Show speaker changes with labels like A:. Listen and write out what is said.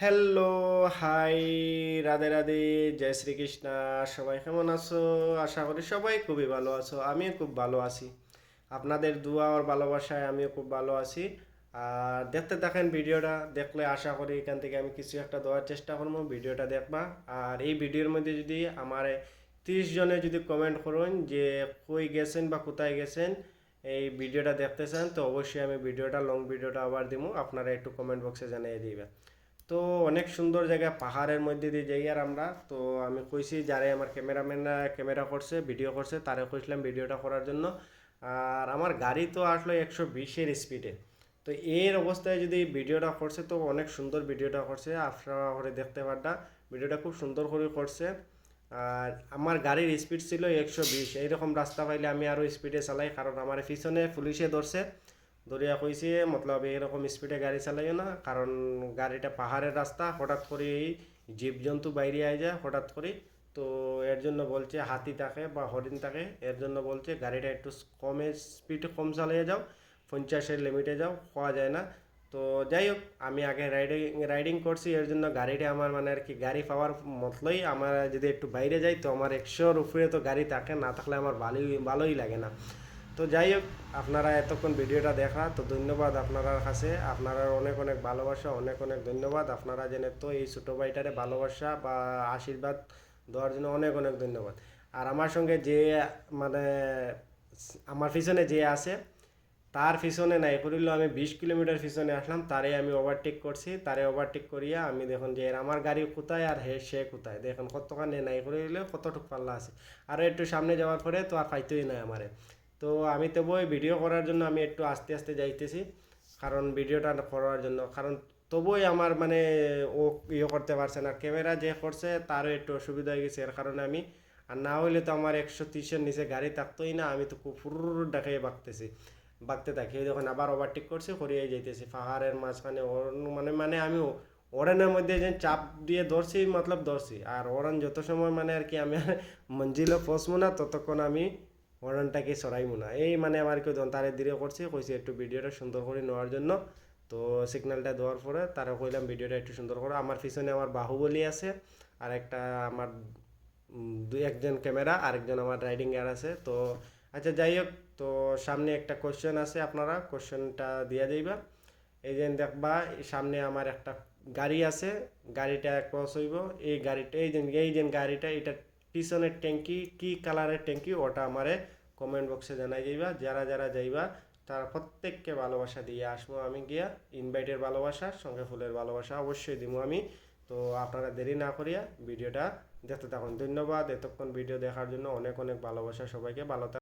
A: Hello hi Radhe Radhe, জয় শ্রীকৃষ্ণ, সবাই কেমন আছো? আশা করি সবাই খুবই ভালো আছো, আমিও খুব ভালো আছি। আপনাদের দোয়া আর ভালোবাসায় আমিও খুব ভালো আছি। আর দেখতে থাকেন ভিডিওটা, দেখলে আশা করি এখান থেকে আমি কিছু একটা দেওয়ার চেষ্টা করব, ভিডিওটা দেখবা। আর এই ভিডিওর মধ্যে যদি আমার তিরিশ জনে যদি কমেন্ট করুন যে কই গেছেন বা কোথায় গেছেন, এই ভিডিওটা দেখতে চান, তো অবশ্যই আমি ভিডিওটা লং ভিডিওটা আবার দিব আপনারা একটু কমেন্ট বক্সে জানিয়ে দিবেন। তো অনেক সুন্দর জায়গা, পাহাড়ের মধ্যে দিয়ে যাই আর আমরা। তো আমি কইছি যারে আমার ক্যামেরাম্যানরা ক্যামেরা করছে, ভিডিও করছে, তারে কইছিলাম ভিডিওটা করার জন্য। আর আমার গাড়ি তো আসলো একশো বিশের স্পিডে তো এর অবস্থায় যদি ভিডিওটা করছে তো অনেক সুন্দর ভিডিওটা করছে আপনারা করে দেখতে পারটা ভিডিওটা খুব সুন্দর করে করছে। আর আমার গাড়ির স্পিড ছিল একশো বিশ। এইরকম রাস্তা পাইলে আমি আরও স্পিডে চালাই, কারণ আমার পিছনে পুলিশে ধরছে। দরিয়া কইছে, মতলব এরকম স্পিডে গাড়ি চালাইও না, কারণ গাড়িটা পাহাড়ের রাস্তা, হঠাৎ করে এই জীবজন্তু বাইরে আয় যায়, হঠাৎ করে। তো এর জন্য বলছে হাতি থাকে বা হরিণ থাকে এর জন্য বলছে গাড়িটা একটু কমে স্পিড কম চালিয়ে যাও, পঞ্চাশের লিমিটে যাও হওয়া যায় না। তো যাই হোক, আমি আগে রাইডিং রাইডিং করছি, এর জন্য গাড়িটা আমার মানে আর কি গাড়ি পাওয়ার মতলই, আমার যদি একটু বাইরে যাই, তো আমার একশোর উপরে তো গাড়ি থাকে, না থাকলে আমার ভালোই ভালোই লাগে না। তো যাই হোক, আপনারা এতক্ষণ ভিডিওটা দেখা, তো ধন্যবাদ আপনার কাছে। আপনারা অনেক অনেক ভালোবাসা, অনেক অনেক ধন্যবাদ। আপনারা জেনে তো এই ছোটো ভাইটারে ভালোবাসা বা আশীর্বাদ দেওয়ার জন্য অনেক অনেক ধন্যবাদ। আর আমার সঙ্গে যে মানে আমার পিছনে যে আছে, তার পিছনে নাই করিল আমি বিশ কিলোমিটার পিছনে আসলাম, তারে আমি ওভারটেক করছি। তারে ওভারটেক করিয়া আমি দেখুন যে আমার গাড়ি কোথায় আর হে, সে কোথায়? দেখুন কতখানি নাই করিলে কতটুক পাল্লা আছে। আর একটু সামনে যাওয়ার পরে তো আর পাইতেই নাই আমারে। তো আমি তো বই ভিডিও করার জন্য আমি একটু আস্তে আস্তে যাইতেছি, কারণ ভিডিওটা করার জন্য। কারণ তবুই আমার মানে ও ইয়ে করতে পারছে না, ক্যামেরা যে করছে তারও একটু অসুবিধা হয়ে গেছে, এর কারণে আমি, আর না হইলে তো আমার একশো তিরিশের নিচে গাড়ি থাকতোই না, আমি তো ফুর ডাকাই বাঁকতেছি বাঁকতে থাকি। যখন আবার ওভারটেক করছে করিয়ে যাইতেছি, পাহাড়ের মাঝখানে মানে মানে আমি ওরেনের মধ্যে যে চাপ দিয়ে ধরছি, মতলব ধরছি, আর ওরেন যত সময় মানে আর কি আমি মঞ্জিলে পৌঁছবো না, ততক্ষণ আমি হর্নটাকে সরাইমু না। এই মানে আমার কেউ তারে ধীরে করছে, কইছে একটু ভিডিওটা সুন্দর করে নেওয়ার জন্য। তো সিগন্যালটা দেওয়ার পরে তারা কইলাম ভিডিওটা একটু সুন্দর করে। আমার পিছনে আমার বাহুবলী আছে, আর একটা আমার দুই একজন ক্যামেরা, আরেকজন আমার রাইডিং গিয়ার আছে। তো আচ্ছা যাই হোক, তো সামনে একটা কোশ্চেন আছে আপনারা কোশ্চেনটা দিয়া যাইবা এই যে দেখবা, সামনে আমার একটা গাড়ি আছে, গাড়িটা ক্রস হইব। এই গাড়িটা, এই যে এই যে গাড়িটা, এটা পিছনের ট্যাঙ্কি, কি কালারের ট্যাঙ্কি, ওটা আমারে কমেন্ট বক্সে জানাই যাইবা যারা যারা যাইবা, তারা প্রত্যেককে ভালোবাসা দিয়ে আসব আমি গিয়া। ইনভাইটের ভালোবাসা, সঙ্গে ফুলের ভালোবাসা অবশ্যই দিব আমি। তো আপনারা দেরি না করিয়া ভিডিওটা দেখতে থাকুন। ধন্যবাদ, এতক্ষণ ভিডিও দেখার জন্য অনেক অনেক ভালোবাসা সবাইকে। ভালো